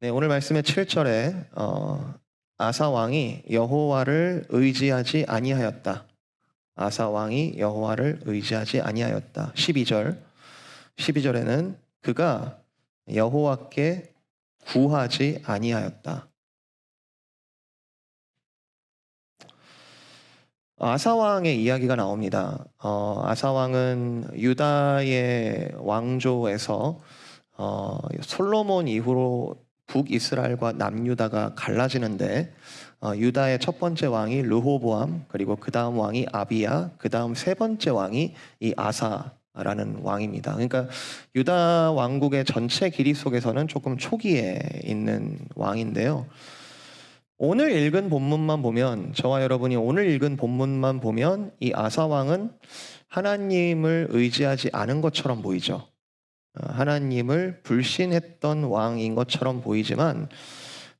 네, 오늘 말씀의 7절에 어, 아사 왕이 여호와를 의지하지 아니하였다. 아사 왕이 여호와를 의지하지 아니하였다. 12절. 12절에는 그가 여호와께 구하지 아니하였다. 아사 왕의 이야기가 나옵니다. 어, 아사 왕은 유다의 왕조에서 어, 솔로몬 이후로 북이스라엘과 남유다가 갈라지는데 어, 유다의 첫 번째 왕이 르호보암 그리고 그 다음 왕이 아비야 그 다음 세 번째 왕이 이 아사라는 왕입니다. 그러니까 유다 왕국의 전체 길이 속에서는 조금 초기에 있는 왕인데요. 오늘 읽은 본문만 보면 저와 여러분이 오늘 읽은 본문만 보면 이 아사 왕은 하나님을 의지하지 않은 것처럼 보이죠. 어, 하나님을 불신했던 왕인 것처럼 보이지만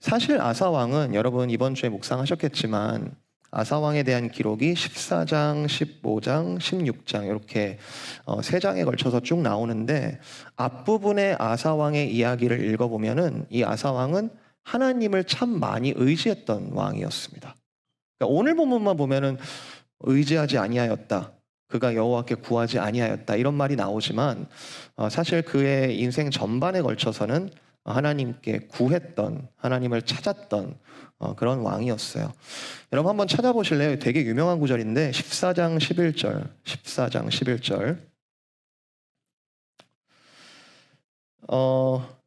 사실 아사 왕은 여러분 이번 주에 묵상하셨겠지만 아사 왕에 대한 기록이 14장, 15장, 16장 이렇게 어, 세 장에 걸쳐서 쭉 나오는데 앞부분의 아사 왕의 이야기를 읽어보면은 이 아사 왕은 하나님을 참 많이 의지했던 왕이었습니다. 그러니까 오늘 본문만 보면은 의지하지 아니하였다. 그가 여호와께 구하지 아니하였다 이런 말이 나오지만 어, 사실 그의 인생 전반에 걸쳐서는 하나님께 구했던 하나님을 찾았던 어, 그런 왕이었어요. 여러분 한번 찾아보실래요? 되게 유명한 구절인데 14장 11절 14장 11절 어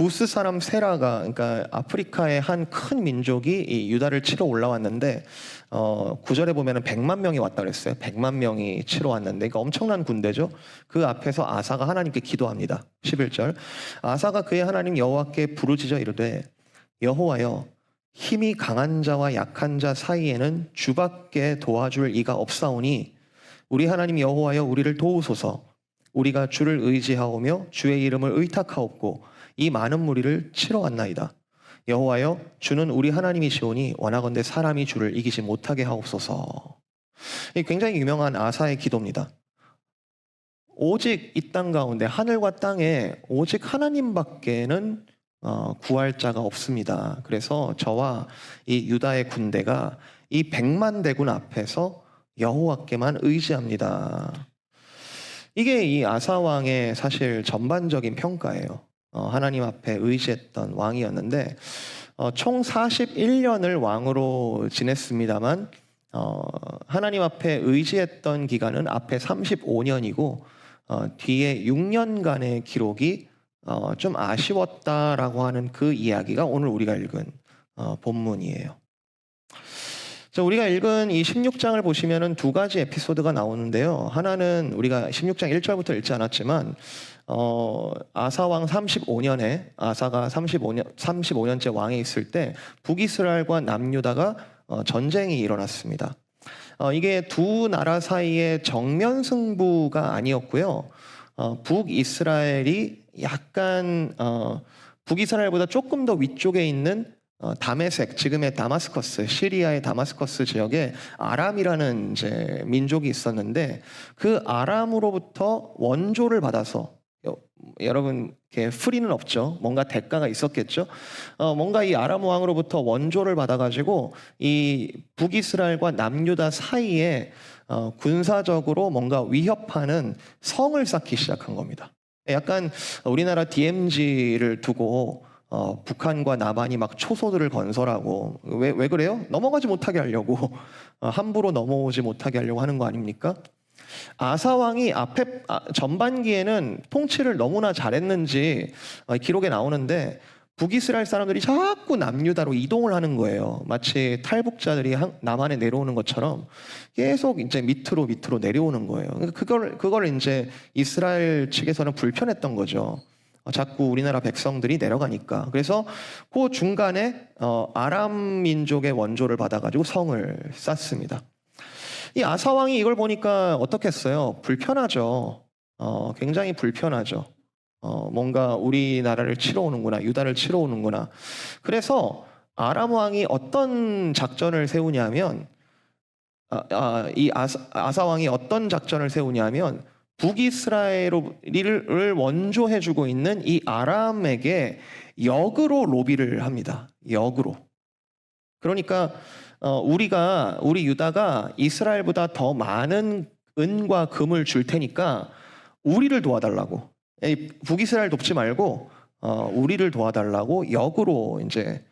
구스 사람 세라가 그러니까 아프리카의 한 큰 민족이 이 유다를 치러 올라왔는데 어 구절에 보면은 100만 명이 왔다 그랬어요. 100만 명이 치러 왔는데 그러니까 엄청난 군대죠. 그 앞에서 아사가 하나님께 기도합니다. 11절. 아사가 그의 하나님 여호와께 부르짖어 이르되 여호와여 힘이 강한 자와 약한 자 사이에는 주밖에 도와줄 이가 없사오니 우리 하나님 여호와여 우리를 도우소서 우리가 주를 의지하오며 주의 이름을 의탁하옵고 이 많은 무리를 치러 왔나이다. 여호와여 주는 우리 하나님이시오니 원하건대 사람이 주를 이기지 못하게 하옵소서. 이 굉장히 유명한 아사의 기도입니다. 오직 이 땅 가운데 하늘과 땅에 오직 하나님밖에는 어, 구할 자가 없습니다. 그래서 저와 이 유다의 군대가 이 백만 대군 앞에서 여호와께만 의지합니다. 이게 이 아사 왕의 사실 전반적인 평가예요. 어, 하나님 앞에 의지했던 왕이었는데 어, 총 41년을 왕으로 지냈습니다만 어, 하나님 앞에 의지했던 기간은 앞에 35년이고 어, 뒤에 6년간의 기록이 어, 좀 아쉬웠다라고 하는 그 이야기가 오늘 우리가 읽은 어, 본문이에요. 자, 우리가 읽은 이 16장을 보시면은 두 가지 에피소드가 나오는데요. 하나는 우리가 16장 1절부터 읽지 않았지만 어, 아사 왕 35년에 아사가 35년 35년째 왕에 있을 때 북이스라엘과 남유다가 어, 전쟁이 일어났습니다. 어, 이게 두 나라 사이의 정면 승부가 아니었고요. 어, 북이스라엘이 약간 어, 북이스라엘보다 조금 더 위쪽에 있는 어, 다메섹 지금의 다마스커스 시리아의 다마스커스 지역에 아람이라는 이제 민족이 있었는데 그 아람으로부터 원조를 받아서 여, 여러분 이렇게 프리는 없죠. 뭔가 대가가 있었겠죠. 어, 뭔가 이 아람 왕으로부터 원조를 받아가지고 이 북이스라엘과 남유다 사이에 어, 군사적으로 뭔가 위협하는 성을 쌓기 시작한 겁니다. 약간 우리나라 DMZ를 두고 어, 북한과 남한이 막 초소들을 건설하고 왜, 왜 그래요? 넘어가지 못하게 하려고 어, 함부로 넘어오지 못하게 하려고 하는 거 아닙니까? 아사 왕이 앞에 아, 전반기에는 통치를 너무나 잘했는지 어, 기록에 나오는데 북이스라엘 사람들이 자꾸 남유다로 이동을 하는 거예요. 마치 탈북자들이 한- 남한에 내려오는 것처럼 계속 이제 밑으로 밑으로 내려오는 거예요. 그걸 그걸 이제 이스라엘 측에서는 불편했던 거죠. 어, 자꾸 우리나라 백성들이 내려가니까. 그래서 그 중간에 어, 아람 민족의 원조를 받아가지고 성을 쌓습니다. 이 아사 왕이 이걸 보니까 어떻겠어요? 불편하죠. 어, 굉장히 불편하죠. 어, 뭔가 우리나라를 치러 오는구나, 유다를 치러 오는구나. 그래서 아람 왕이 어떤 작전을 세우냐면, 아, 아, 이 아사 왕이 어떤 작전을 세우냐면 북이스라엘을 원조해주고 있는 이 아람에게 역으로 로비를 합니다. 역으로. 그러니까 어, 우리가 우리 유다가 이스라엘보다 더 많은 은과 금을 줄 테니까 우리를 도와달라고. 이 북이스라엘 돕지 말고 어, 우리를 도와달라고 역으로 이제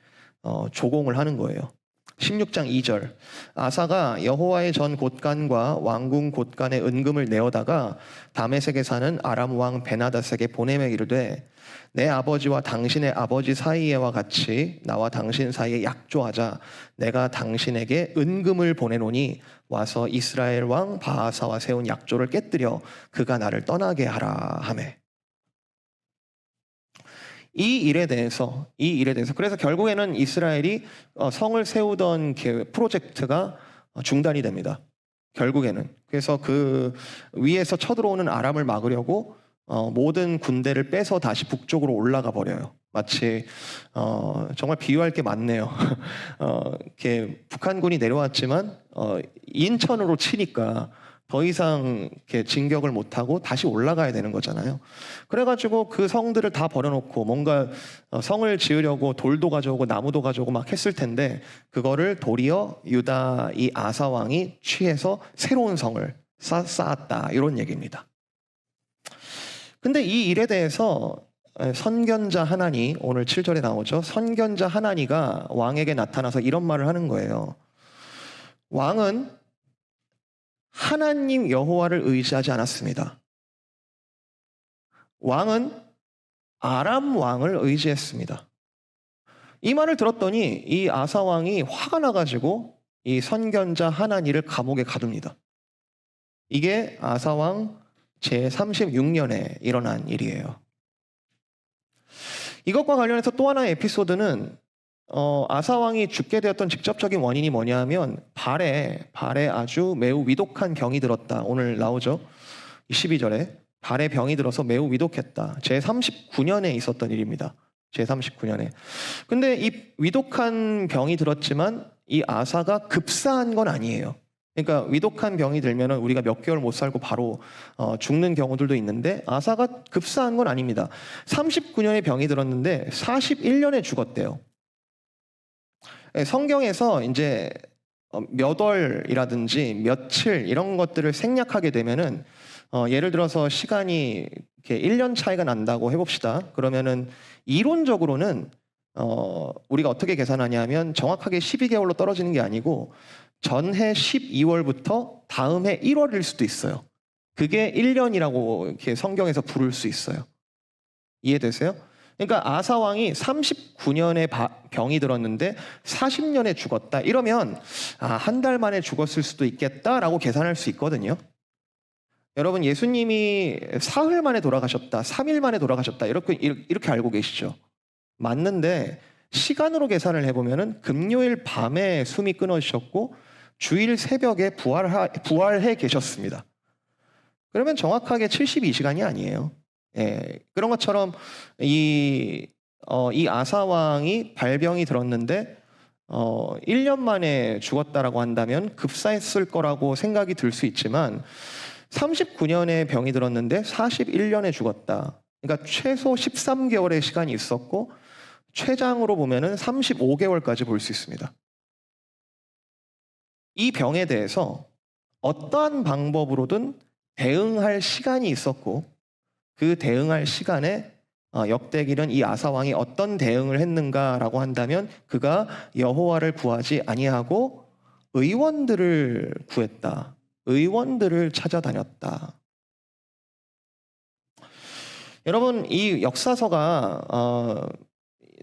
어, 조공을 하는 거예요. 16장 2절. 아사가 여호와의 전 곳간과 왕궁 곳간의 은금을 내어다가 다메섹에 사는 아람 왕 베나다스에게 보내매 이르되 내 아버지와 당신의 아버지 사이에와 같이 나와 당신 사이에 약조하자. 내가 당신에게 은금을 보내노니 와서 이스라엘 왕 바하사와 세운 약조를 깨뜨려 그가 나를 떠나게 하라. 하매 이 일에 대해서 이 일에 대해서 그래서 결국에는 이스라엘이 어, 성을 세우던 계획, 프로젝트가 어, 중단이 됩니다. 결국에는 그래서 그 위에서 쳐들어오는 아람을 막으려고 어, 모든 군대를 빼서 다시 북쪽으로 올라가 버려요. 마치 어, 정말 비유할 게 많네요. 어, 이렇게 북한군이 내려왔지만 어, 인천으로 치니까 더 이상 이렇게 진격을 못하고 다시 올라가야 되는 거잖아요. 그래가지고 그 성들을 다 버려놓고 뭔가 어, 성을 지으려고 돌도 가져오고 나무도 가져오고 막 했을 텐데 그거를 도리어 유다 이 아사 왕이 취해서 새로운 성을 쌓, 쌓았다 이런 얘기입니다. 근데 이 일에 대해서 선견자 하나니 오늘 7절에 나오죠. 선견자 하나니가 왕에게 나타나서 이런 말을 하는 거예요. 왕은 하나님 여호와를 의지하지 않았습니다. 왕은 아람 왕을 의지했습니다. 이 말을 들었더니 이 아사 왕이 화가 나가지고 이 선견자 하나니를 감옥에 가둡니다. 이게 아사 왕 제 36년에 일어난 일이에요. 이것과 관련해서 또 하나의 에피소드는 어, 아사 왕이 죽게 되었던 직접적인 원인이 뭐냐면 발에 발에 아주 매우 위독한 병이 들었다. 오늘 나오죠. 12절에 발에 병이 들어서 매우 위독했다. 제 39년에 있었던 일입니다. 제 39년에. 근데 이 위독한 병이 들었지만 이 아사가 급사한 건 아니에요. 그러니까 위독한 병이 들면 우리가 몇 개월 못 살고 바로 어, 죽는 경우들도 있는데 아사가 급사한 건 아닙니다. 39년에 병이 들었는데 41년에 죽었대요. 예, 성경에서 이제 어, 몇 월이라든지 며칠 이런 것들을 생략하게 되면은 어, 예를 들어서 시간이 이렇게 1년 차이가 난다고 해봅시다. 그러면은 이론적으로는 어, 우리가 어떻게 계산하냐면 정확하게 12개월로 떨어지는 게 아니고 전해 12월부터 다음 해 1월일 수도 있어요. 그게 1년이라고 이렇게 성경에서 부를 수 있어요. 이해되세요? 그러니까 아사 왕이 39년에 병이 들었는데 40년에 죽었다. 이러면 아, 한 달 만에 죽었을 수도 있겠다라고 계산할 수 있거든요. 여러분 예수님이 사흘 만에 돌아가셨다. 3일 만에 돌아가셨다. 이렇게 이렇게 알고 계시죠? 맞는데 시간으로 계산을 해 보면은 금요일 밤에 숨이 끊어지셨고 주일 새벽에 부활하, 부활해 계셨습니다. 그러면 정확하게 72시간이 아니에요. 예, 그런 것처럼 이, 어, 이 아사왕이 발병이 들었는데 어, 1년 만에 죽었다라고 한다면 급사했을 거라고 생각이 들 수 있지만 39년에 병이 들었는데 41년에 죽었다. 그러니까 최소 13개월의 시간이 있었고 최장으로 보면은 35개월까지 볼 수 있습니다. 이 병에 대해서 어떠한 방법으로든 대응할 시간이 있었고 그 대응할 시간에 어, 역대기는 이 아사 왕이 어떤 대응을 했는가라고 한다면 그가 여호와를 구하지 아니하고 의원들을 구했다. 의원들을 찾아다녔다. 여러분 이 역사서가 어,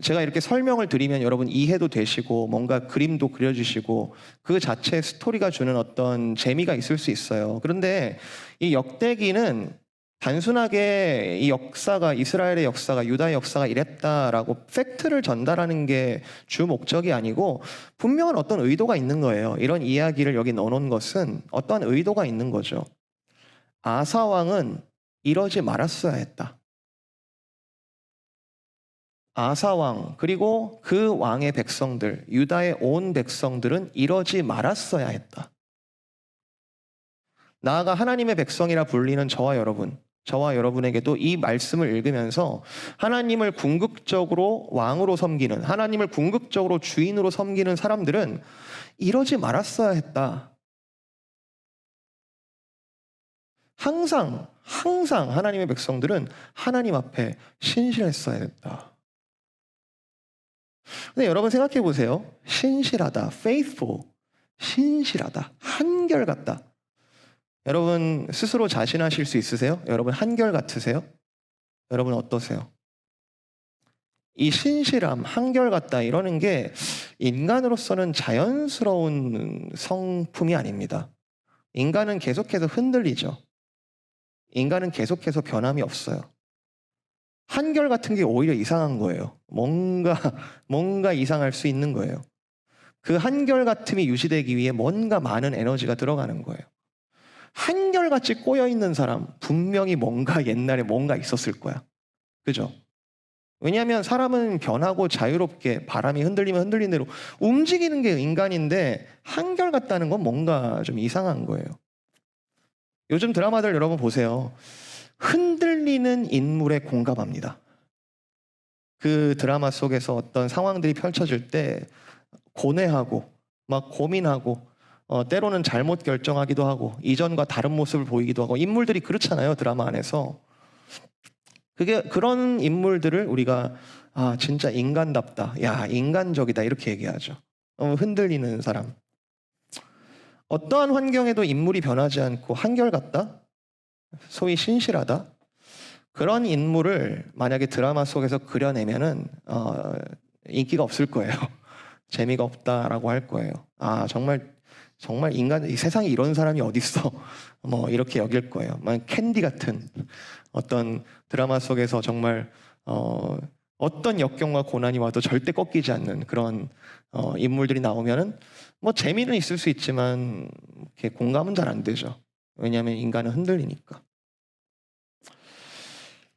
제가 이렇게 설명을 드리면 여러분 이해도 되시고 뭔가 그림도 그려주시고 그 자체 스토리가 주는 어떤 재미가 있을 수 있어요. 그런데 이 역대기는 단순하게 이 역사가 이스라엘의 역사가 유다의 역사가 이랬다라고 팩트를 전달하는 게 주 목적이 아니고 분명한 어떤 의도가 있는 거예요. 이런 이야기를 여기 넣어놓은 것은 어떠한 의도가 있는 거죠. 아사 왕은 이러지 말았어야 했다. 아사 왕 그리고 그 왕의 백성들 유다의 온 백성들은 이러지 말았어야 했다. 나아가 하나님의 백성이라 불리는 저와 여러분, 저와 여러분에게도 이 말씀을 읽으면서 하나님을 궁극적으로 왕으로 섬기는, 하나님을 궁극적으로 주인으로 섬기는 사람들은 이러지 말았어야 했다. 항상, 항상 하나님의 백성들은 하나님 앞에 신실했어야 했다. 근데 여러분 생각해 보세요. 신실하다, faithful, 신실하다, 한결같다. 여러분 스스로 자신하실 수 있으세요? 여러분 한결 같으세요? 여러분 어떠세요? 이 신실함, 한결같다 이러는 게 인간으로서는 자연스러운 성품이 아닙니다. 인간은 계속해서 흔들리죠. 인간은 계속해서 변함이 없어요. 한결 같은 게 오히려 이상한 거예요. 뭔가 뭔가 이상할 수 있는 거예요. 그 한결 같음이 유지되기 위해 뭔가 많은 에너지가 들어가는 거예요. 한결같이 꼬여 있는 사람 분명히 뭔가 옛날에 뭔가 있었을 거야. 그죠? 왜냐하면 사람은 변하고 자유롭게 바람이 흔들리면 흔들린 대로 움직이는 게 인간인데 한결같다는 건 뭔가 좀 이상한 거예요. 요즘 드라마들 여러분 보세요. 흔들리는 인물에 공감합니다. 그 드라마 속에서 어떤 상황들이 펼쳐질 때 고뇌하고 막 고민하고 어, 때로는 잘못 결정하기도 하고 이전과 다른 모습을 보이기도 하고 인물들이 그렇잖아요 드라마 안에서. 그게 그런 인물들을 우리가 아 진짜 인간답다 야 인간적이다 이렇게 얘기하죠. 어, 흔들리는 사람. 어떠한 환경에도 인물이 변하지 않고 한결같다? 소위 신실하다? 그런 인물을 만약에 드라마 속에서 그려내면은 어, 인기가 없을 거예요. 재미가 없다라고 할 거예요. 아 정말 정말 인간 이 세상에 이런 사람이 어딨어 뭐 이렇게 여길 거예요. 막 캔디 같은 어떤 드라마 속에서 정말 어, 어떤 역경과 고난이 와도 절대 꺾이지 않는 그런 어, 인물들이 나오면은 뭐 재미는 있을 수 있지만 이렇게 공감은 잘 안 되죠. 왜냐하면 인간은 흔들리니까.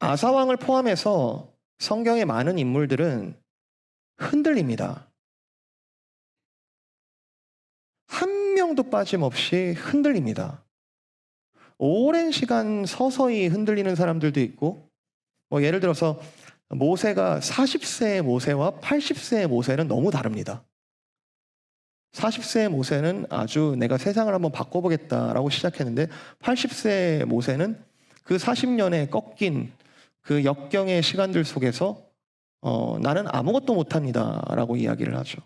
아사왕을 포함해서 성경의 많은 인물들은 흔들립니다. 한 명도 빠짐없이 흔들립니다. 오랜 시간 서서히 흔들리는 사람들도 있고, 뭐 예를 들어서 모세가 40세의 모세와 80세의 모세는 너무 다릅니다. 40세의 모세는 아주 내가 세상을 한번 바꿔보겠다라고 시작했는데 80세의 모세는 그 40년의 꺾인 그 역경의 시간들 속에서 어, 나는 아무것도 못합니다라고 이야기를 하죠.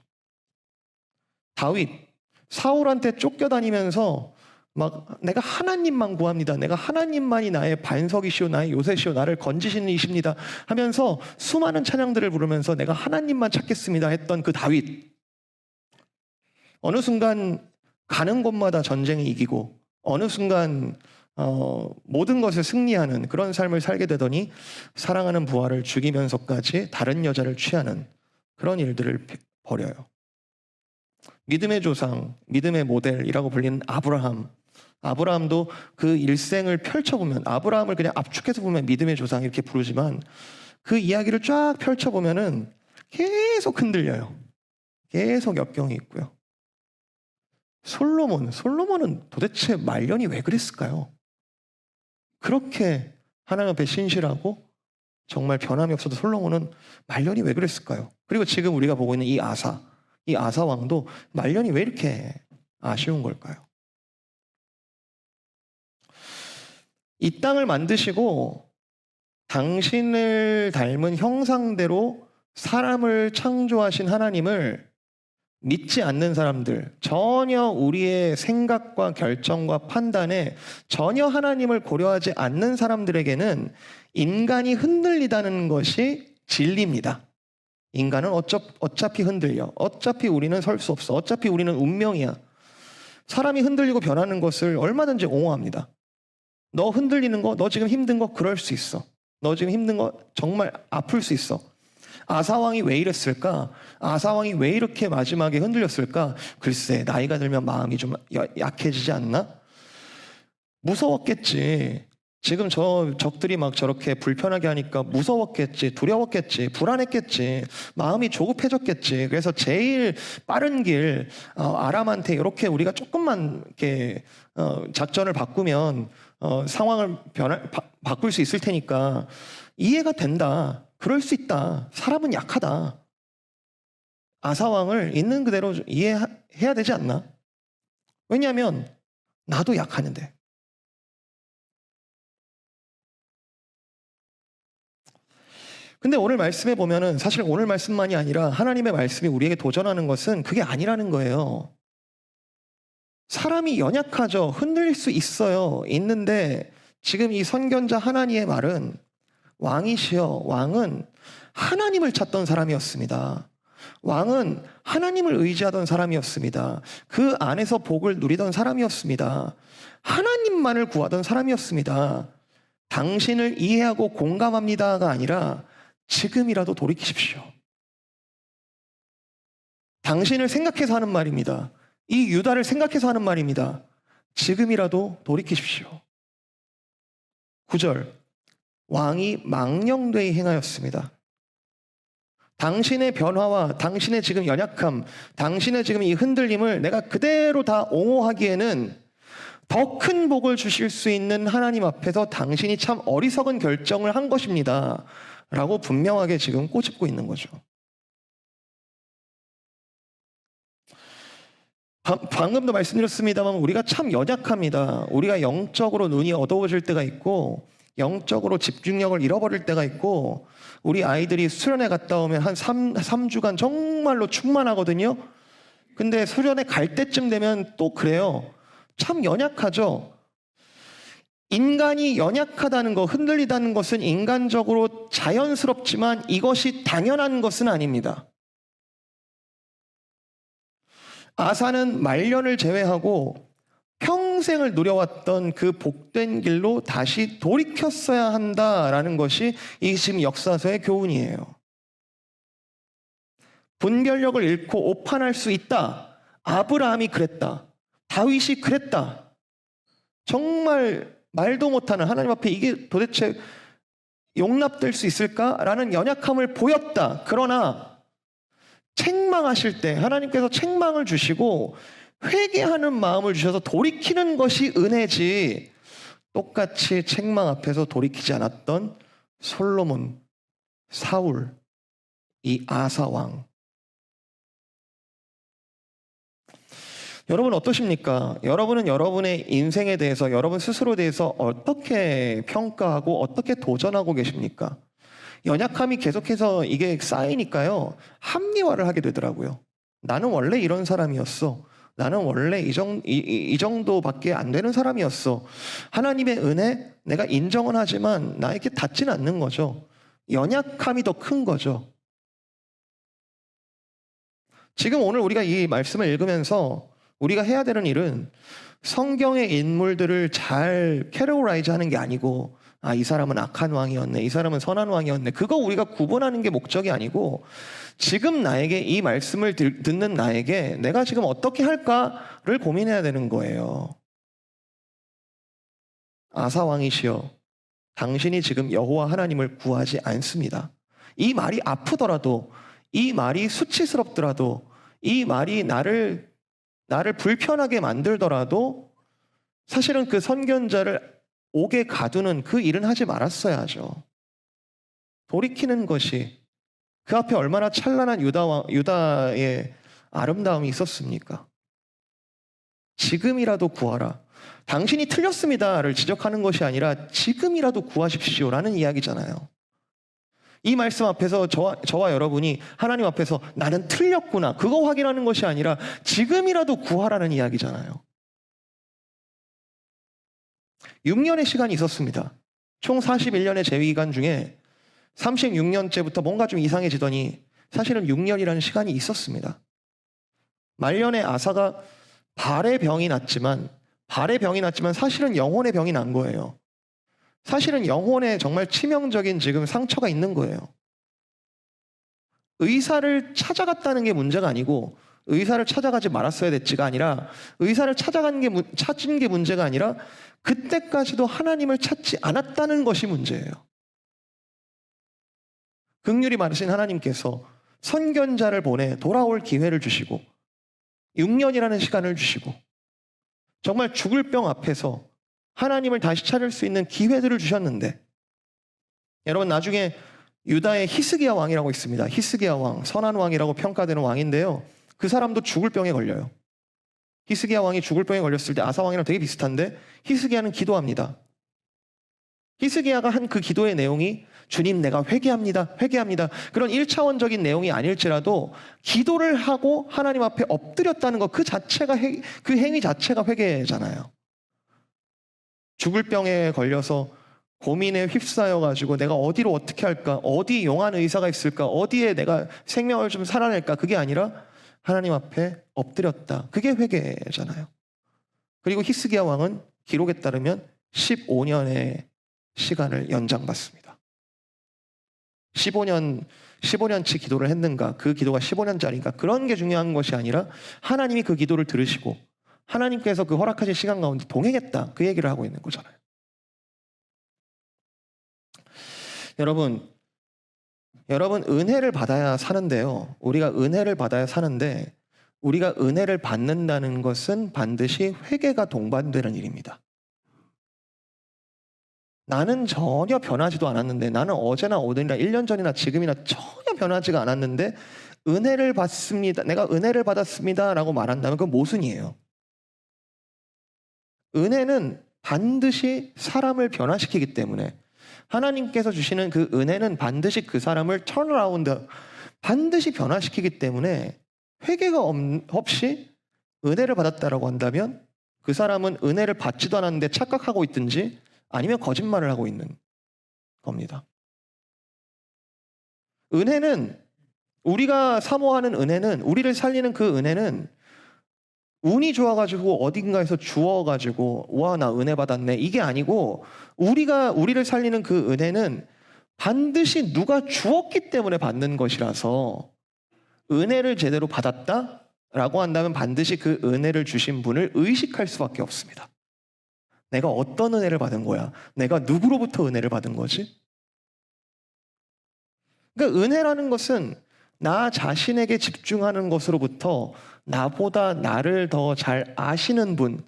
다윗 사울한테 쫓겨다니면서 막 내가 하나님만 구합니다. 내가 하나님만이 나의 반석이시오 나의 요새시오 나를 건지시는 이십니다 하면서 수많은 찬양들을 부르면서 내가 하나님만 찾겠습니다 했던 그 다윗 어느 순간 가는 곳마다 전쟁이 이기고 어느 순간 어, 모든 것을 승리하는 그런 삶을 살게 되더니 사랑하는 부하를 죽이면서까지 다른 여자를 취하는 그런 일들을 벌여요. 믿음의 조상, 믿음의 모델이라고 불리는 아브라함. 아브라함도 그 일생을 펼쳐보면 아브라함을 그냥 압축해서 보면 믿음의 조상 이렇게 부르지만 그 이야기를 쫙 펼쳐보면은 계속 흔들려요. 계속 역경이 있고요. 솔로몬, 솔로몬은 도대체 말년이 왜 그랬을까요? 그렇게 하나님 앞에 신실하고 정말 변함이 없어도 솔로몬은 말년이 왜 그랬을까요? 그리고 지금 우리가 보고 있는 이 아사, 이 아사 왕도 말년이 왜 이렇게 아쉬운 걸까요? 이 땅을 만드시고 당신을 닮은 형상대로 사람을 창조하신 하나님을 믿지 않는 사람들, 전혀 우리의 생각과 결정과 판단에 전혀 하나님을 고려하지 않는 사람들에게는 인간이 흔들리다는 것이 진리입니다. 인간은 어차, 어차피 흔들려. 어차피 우리는 설 수 없어. 어차피 우리는 운명이야. 사람이 흔들리고 변하는 것을 얼마든지 옹호합니다. 너 흔들리는 거, 너 지금 힘든 거 그럴 수 있어. 너 지금 힘든 거 정말 아플 수 있어. 아사왕이 왜 이랬을까? 아사왕이 왜 이렇게 마지막에 흔들렸을까? 글쎄, 나이가 들면 마음이 좀 약해지지 않나? 무서웠겠지. 지금 저 적들이 막 저렇게 불편하게 하니까 무서웠겠지, 두려웠겠지, 불안했겠지, 마음이 조급해졌겠지. 그래서 제일 빠른 길 어, 아람한테 이렇게 우리가 조금만 이렇게 어, 작전을 바꾸면 어, 상황을 변할, 바, 바꿀 수 있을 테니까 이해가 된다. 그럴 수 있다. 사람은 약하다. 아사왕을 있는 그대로 이해해야 되지 않나? 왜냐하면 나도 약하는데. 근데 오늘 말씀에 보면은 사실 오늘 말씀만이 아니라 하나님의 말씀이 우리에게 도전하는 것은 그게 아니라는 거예요. 사람이 연약하죠. 흔들릴 수 있어요. 있는데 지금 이 선견자 하나님의 말은 왕이시여 왕은 하나님을 찾던 사람이었습니다. 왕은 하나님을 의지하던 사람이었습니다. 그 안에서 복을 누리던 사람이었습니다. 하나님만을 구하던 사람이었습니다. 당신을 이해하고 공감합니다가 아니라 지금이라도 돌이키십시오. 당신을 생각해서 하는 말입니다. 이 유다를 생각해서 하는 말입니다. 지금이라도 돌이키십시오. 9절. 왕이 망령되이 행하였습니다. 당신의 변화와 당신의 지금 연약함, 당신의 지금 이 흔들림을 내가 그대로 다 옹호하기에는 더 큰 복을 주실 수 있는 하나님 앞에서 당신이 참 어리석은 결정을 한 것입니다. 라고 분명하게 지금 꼬집고 있는 거죠. 바- 방금도 말씀드렸습니다만 우리가 참 연약합니다. 우리가 영적으로 눈이 어두워질 때가 있고 영적으로 집중력을 잃어버릴 때가 있고 우리 아이들이 수련회 갔다 오면 한 3, 삼주간 정말로 충만하거든요. 근데 수련회 갈 때쯤 되면 또 그래요. 참 연약하죠. 인간이 연약하다는 것, 흔들리다는 것은 인간적으로 자연스럽지만 이것이 당연한 것은 아닙니다. 아사는 말년을 제외하고 평생을 누려왔던 그 복된 길로 다시 돌이켰어야 한다라는 것이 이 지금 역사서의 교훈이에요. 분별력을 잃고 오판할 수 있다. 아브라함이 그랬다. 다윗이 그랬다. 정말 말도 못하는 하나님 앞에 이게 도대체 용납될 수 있을까라는 연약함을 보였다. 그러나 책망하실 때 하나님께서 책망을 주시고 회개하는 마음을 주셔서 돌이키는 것이 은혜지 똑같이 책망 앞에서 돌이키지 않았던 솔로몬, 사울, 이 아사왕. 여러분 어떠십니까? 여러분은 여러분의 인생에 대해서 여러분 스스로에 대해서 어떻게 평가하고 어떻게 도전하고 계십니까? 연약함이 계속해서 이게 쌓이니까요. 합리화를 하게 되더라고요. 나는 원래 이런 사람이었어. 나는 원래 이, 정, 이, 이- 이 정도밖에 안 되는 사람이었어. 하나님의 은혜 내가 인정은 하지만 나에게 닿지는 않는 거죠. 연약함이 더 큰 거죠. 지금 오늘 우리가 이 말씀을 읽으면서 우리가 해야 되는 일은 성경의 인물들을 잘 캐러라이즈 하는 게 아니고 아, 이 사람은 악한 왕이었네. 이 사람은 선한 왕이었네. 그거 우리가 구분하는 게 목적이 아니고 지금 나에게 이 말씀을 들- 듣는 나에게 내가 지금 어떻게 할까를 고민해야 되는 거예요. 아사 왕이시여 당신이 지금 여호와 하나님을 구하지 않습니다. 이 말이 아프더라도 이 말이 수치스럽더라도 이 말이 나를 나를 불편하게 만들더라도 사실은 그 선견자를 옥에 가두는 그 일은 하지 말았어야죠. 돌이키는 것이 그 앞에 얼마나 찬란한 유다와, 유다의 아름다움이 있었습니까? 지금이라도 구하라. 당신이 틀렸습니다를 지적하는 것이 아니라 지금이라도 구하십시오라는 이야기잖아요. 이 말씀 앞에서 저와, 저와 여러분이 하나님 앞에서 나는 틀렸구나. 그거 확인하는 것이 아니라 지금이라도 구하라는 이야기잖아요. 6년의 시간이 있었습니다. 총 41년의 재위기간 중에 36년째부터 뭔가 좀 이상해지더니 사실은 6년이라는 시간이 있었습니다. 말년에 아사가 발의 병이 났지만 발의 병이 났지만 사실은 영혼의 병이 난 거예요. 사실은 영혼에 정말 치명적인 지금 상처가 있는 거예요. 의사를 찾아갔다는 게 문제가 아니고 의사를 찾아가지 말았어야 됐지가 아니라 의사를 찾아간 게 문- 찾은 게 문제가 아니라 그때까지도 하나님을 찾지 않았다는 것이 문제예요. 극률이 많으신 하나님께서 선견자를 보내 돌아올 기회를 주시고 6년이라는 시간을 주시고 정말 죽을 병 앞에서 하나님을 다시 찾을 수 있는 기회들을 주셨는데 여러분 나중에 유다의 히스기야 왕이라고 있습니다. 히스기야 왕, 선한 왕이라고 평가되는 왕인데요. 그 사람도 죽을 병에 걸려요. 히스기야 왕이 죽을 병에 걸렸을 때 아사 왕이랑 되게 비슷한데 히스기야는 기도합니다. 히스기야가 한 그 기도의 내용이 주님 내가 회개합니다. 회개합니다. 그런 1차원적인 내용이 아닐지라도 기도를 하고 하나님 앞에 엎드렸다는 것 그 자체가 회- 그 행위 자체가 회개잖아요. 죽을 병에 걸려서 고민에 휩싸여 가지고 내가 어디로 어떻게 할까? 어디 용한 의사가 있을까? 어디에 내가 생명을 좀 살아낼까? 그게 아니라 하나님 앞에 엎드렸다. 그게 회개잖아요. 그리고 히스기야 왕은 기록에 따르면 15년의 시간을 연장받습니다. 15년 15년치 기도를 했는가? 그 기도가 15년짜리인가? 그런 게 중요한 것이 아니라 하나님이 그 기도를 들으시고 하나님께서 그 허락하신 시간 가운데 동행했다. 그 얘기를 하고 있는 거잖아요. 여러분, 여러분 은혜를 받아야 사는데요. 우리가 은혜를 받아야 사는데 우리가 은혜를 받는다는 것은 반드시 회개가 동반되는 일입니다. 나는 전혀 변하지도 않았는데 나는 어제나 오늘이나 1년 전이나 지금이나 전혀 변하지가 않았는데 은혜를 받습니다. 내가 은혜를 받았습니다라고 말한다면 그건 모순이에요. 은혜는 반드시 사람을 변화시키기 때문에 하나님께서 주시는 그 은혜는 반드시 그 사람을 턴라운드 반드시 변화시키기 때문에 회개가 없- 없이 은혜를 받았다라고 한다면 그 사람은 은혜를 받지도 않았는데 착각하고 있든지 아니면 거짓말을 하고 있는 겁니다. 은혜는 우리가 사모하는 은혜는 우리를 살리는 그 은혜는 운이 좋아가지고 어딘가에서 주워가지고 와 나 은혜 받았네 이게 아니고 우리가 우리를 살리는 그 은혜는 반드시 누가 주었기 때문에 받는 것이라서 은혜를 제대로 받았다라고 한다면 반드시 그 은혜를 주신 분을 의식할 수밖에 없습니다. 내가 어떤 은혜를 받은 거야? 내가 누구로부터 은혜를 받은 거지? 그러니까 은혜라는 것은 나 자신에게 집중하는 것으로부터 나보다 나를 더 잘 아시는 분,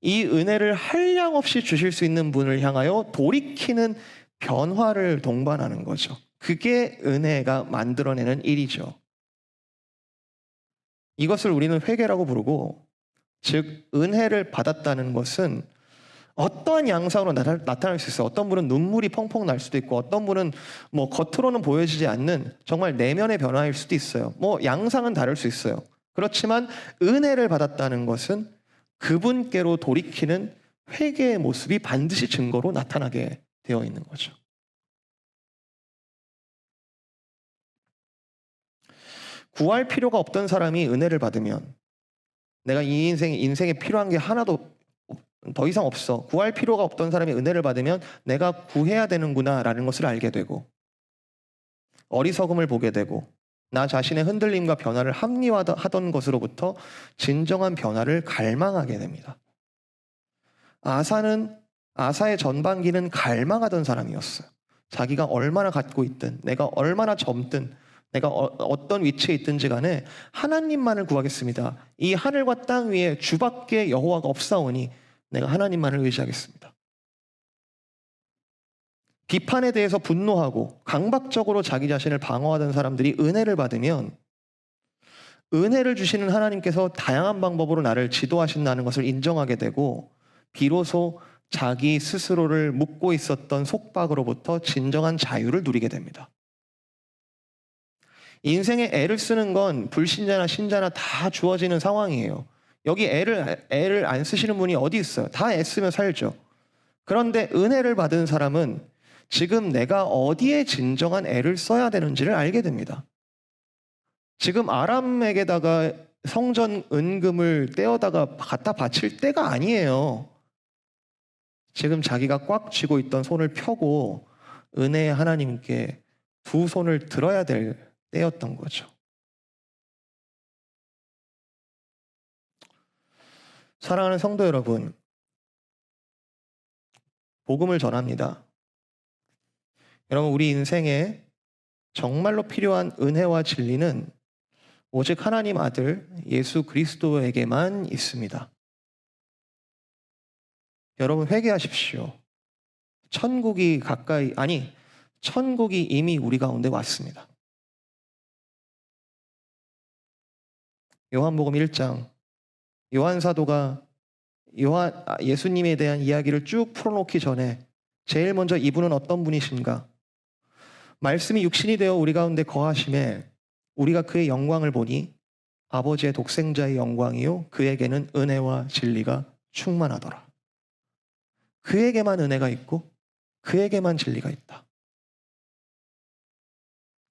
이 은혜를 한량 없이 주실 수 있는 분을 향하여 돌이키는 변화를 동반하는 거죠. 그게 은혜가 만들어내는 일이죠. 이것을 우리는 회개라고 부르고, 즉, 은혜를 받았다는 것은 어떠한 양상으로 나타- 나타날 수 있어요. 어떤 분은 눈물이 펑펑 날 수도 있고, 어떤 분은 뭐 겉으로는 보여지지 않는 정말 내면의 변화일 수도 있어요. 뭐 양상은 다를 수 있어요. 그렇지만 은혜를 받았다는 것은 그분께로 돌이키는 회개의 모습이 반드시 증거로 나타나게 되어 있는 거죠. 구할 필요가 없던 사람이 은혜를 받으면 내가 이 인생 인생에 필요한 게 하나도 더 이상 없어. 구할 필요가 없던 사람이 은혜를 받으면 내가 구해야 되는구나라는 것을 알게 되고 어리석음을 보게 되고 나 자신의 흔들림과 변화를 합리화하던 것으로부터 진정한 변화를 갈망하게 됩니다. 아사는 아사의 전반기는 갈망하던 사람이었어요. 자기가 얼마나 갖고 있든 내가 얼마나 젊든 내가 어, 떤 위치에 있든지 간에 하나님만을 구하겠습니다. 이 하늘과 땅 위에 주밖에 여호와가 없사오니 내가 하나님만을 의지하겠습니다. 비판에 대해서 분노하고 강박적으로 자기 자신을 방어하던 사람들이 은혜를 받으면 은혜를 주시는 하나님께서 다양한 방법으로 나를 지도하신다는 것을 인정하게 되고 비로소 자기 스스로를 묶고 있었던 속박으로부터 진정한 자유를 누리게 됩니다. 인생에 애를 쓰는 건 불신자나 신자나 다 주어지는 상황이에요. 여기 애를 애를 안 쓰시는 분이 어디 있어요? 다 애쓰면 살죠. 그런데 은혜를 받은 사람은 지금 내가 어디에 진정한 애를 써야 되는지를 알게 됩니다. 지금 아람에게다가 성전 은금을 떼어다가 갖다 바칠 때가 아니에요. 지금 자기가 꽉 쥐고 있던 손을 펴고 은혜의 하나님께 두 손을 들어야 될 때였던 거죠. 사랑하는 성도 여러분, 복음을 전합니다. 여러분, 우리 인생에 정말로 필요한 은혜와 진리는 오직 하나님 아들 예수 그리스도에게만 있습니다. 여러분, 회개하십시오. 천국이 가까이, 아니, 천국이 이미 우리 가운데 왔습니다. 요한복음 1장 요한 사도가 요한 아, 예수님에 대한 이야기를 쭉 풀어놓기 전에 제일 먼저 이분은 어떤 분이신가? 말씀이 육신이 되어 우리 가운데 거하심에 우리가 그의 영광을 보니 아버지의 독생자의 영광이요 그에게는 은혜와 진리가 충만하더라. 그에게만 은혜가 있고 그에게만 진리가 있다.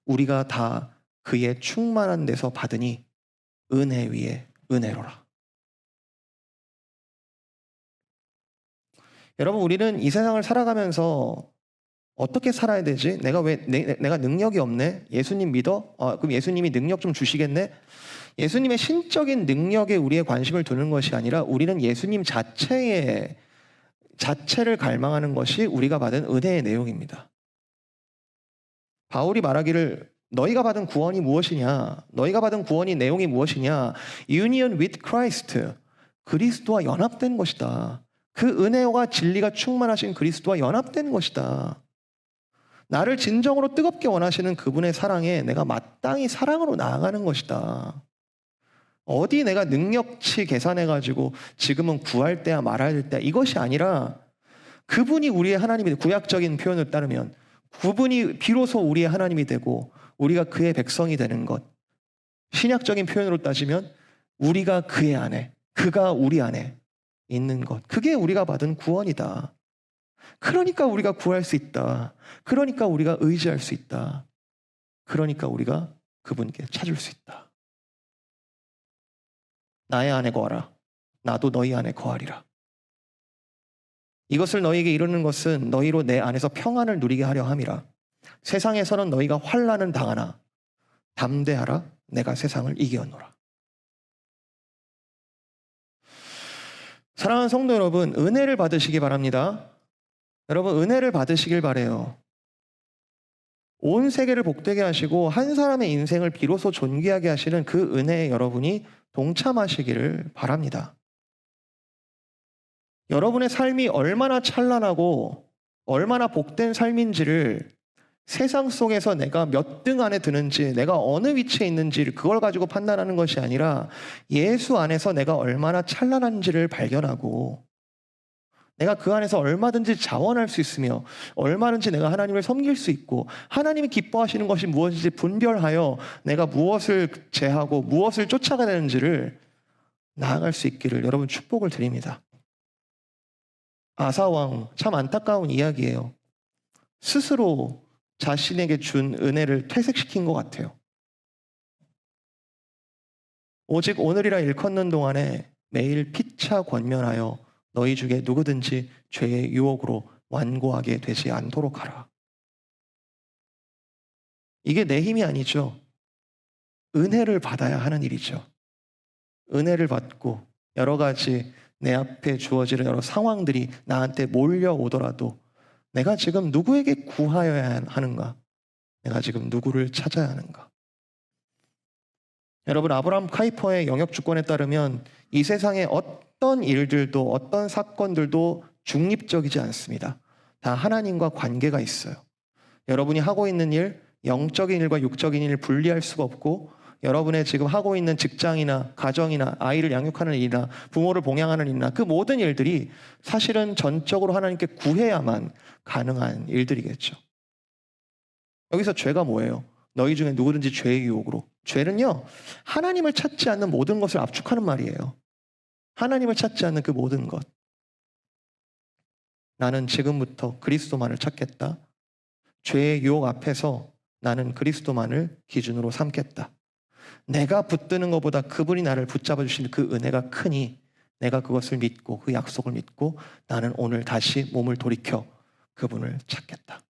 우리가 다 그의 충만한 데서 받으니 은혜 위에 은혜로라. 여러분, 우리는 이 세상을 살아가면서 어떻게 살아야 되지? 내가 왜, 내, 가 능력이 없네? 예수님 믿어? 어, 그럼 예수님이 능력 좀 주시겠네? 예수님의 신적인 능력에 우리의 관심을 두는 것이 아니라 우리는 예수님 자체의, 자체를 갈망하는 것이 우리가 받은 은혜의 내용입니다. 바울이 말하기를 너희가 받은 구원이 무엇이냐? 너희가 받은 구원이 내용이 무엇이냐? Union with Christ. 그리스도와 연합된 것이다. 그 은혜와 진리가 충만하신 그리스도와 연합된 것이다. 나를 진정으로 뜨겁게 원하시는 그분의 사랑에 내가 마땅히 사랑으로 나아가는 것이다. 어디 내가 능력치 계산해가지고 지금은 구할 때야 말아야 될 때야 이것이 아니라 그분이 우리의 하나님이 구약적인 표현을 따르면 그분이 비로소 우리의 하나님이 되고 우리가 그의 백성이 되는 것. 신약적인 표현으로 따지면 우리가 그의 안에, 그가 우리 안에 있는 것. 그게 우리가 받은 구원이다. 그러니까 우리가 구할 수 있다. 그러니까 우리가 의지할 수 있다. 그러니까 우리가 그분께 찾을 수 있다. 나의 안에 거하라. 나도 너희 안에 거하리라. 이것을 너희에게 이루는 것은 너희로 내 안에서 평안을 누리게 하려 함이라. 세상에서는 너희가 환란을 당하나 담대하라 내가 세상을 이겨노라. 사랑하는 성도 여러분, 은혜를 받으시기 바랍니다. 여러분, 은혜를 받으시길 바래요. 온 세계를 복되게 하시고 한 사람의 인생을 비로소 존귀하게 하시는 그 은혜에 여러분이 동참하시기를 바랍니다. 여러분의 삶이 얼마나 찬란하고 얼마나 복된 삶인지를 세상 속에서 내가 몇 등 안에 드는지, 내가 어느 위치에 있는지를 그걸 가지고 판단하는 것이 아니라 예수 안에서 내가 얼마나 찬란한지를 발견하고 내가 그 안에서 얼마든지 자원할 수 있으며 얼마든지 내가 하나님을 섬길 수 있고 하나님이 기뻐하시는 것이 무엇인지 분별하여 내가 무엇을 제하고 무엇을 쫓아가야 되는지를 나아갈 수 있기를 여러분 축복을 드립니다. 아사왕 참 안타까운 이야기예요. 스스로 자신에게 준 은혜를 퇴색시킨 것 같아요. 오직 오늘이라 일컫는 동안에 매일 피차 권면하여 너희 중에 누구든지 죄의 유혹으로 완고하게 되지 않도록 하라. 이게 내 힘이 아니죠. 은혜를 받아야 하는 일이죠. 은혜를 받고 여러 가지 내 앞에 주어지는 여러 상황들이 나한테 몰려오더라도 내가 지금 누구에게 구하여야 하는가? 내가 지금 누구를 찾아야 하는가? 여러분, 아브라함 카이퍼의 영역 주권에 따르면 이 세상의 어떤 일들도 어떤 사건들도 중립적이지 않습니다. 다 하나님과 관계가 있어요. 여러분이 하고 있는 일, 영적인 일과 육적인 일을 분리할 수가 없고 여러분의 지금 하고 있는 직장이나 가정이나 아이를 양육하는 일이나 부모를 봉양하는 일이나 그 모든 일들이 사실은 전적으로 하나님께 구해야만 가능한 일들이겠죠. 여기서 죄가 뭐예요? 너희 중에 누구든지 죄의 유혹으로. 죄는요, 하나님을 찾지 않는 모든 것을 압축하는 말이에요. 하나님을 찾지 않는 그 모든 것. 나는 지금부터 그리스도만을 찾겠다. 죄의 유혹 앞에서 나는 그리스도만을 기준으로 삼겠다. 내가 붙드는 것보다 그분이 나를 붙잡아 주신 그 은혜가 크니 내가 그것을 믿고 그 약속을 믿고 나는 오늘 다시 몸을 돌이켜 그분을 찾겠다.